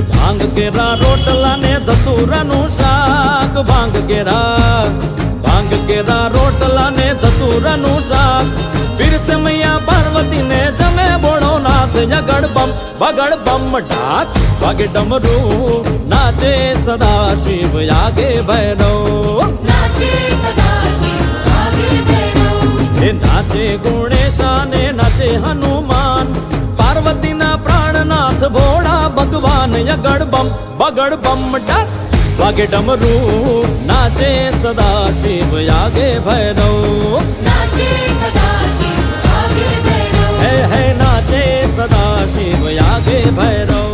એ ભાંગ કેરા રોટલા ને ધતુરાનું શાક. ભાંગ કેરા ભાંગ કેરા રોટલા ને ધતુરાનું શાક. પીરસે મૈયા પાર્વતી ને જમે બોળો નાથ જગડ બમ બગડ બમ ઢાક. વાગે ડમરું નાચે સદા શિવ આગે ભૈરવ. એ નાચે ગુણેશા ને નાચે હનુમાન. પાર્વતીના પ્રાણનાથ ભોળા भगवान या गड़बम बगड़बम डक वागे डमरू नाचे सदा शिव यागे भैरव। है है नाचे सदा शिव यागे भैरव।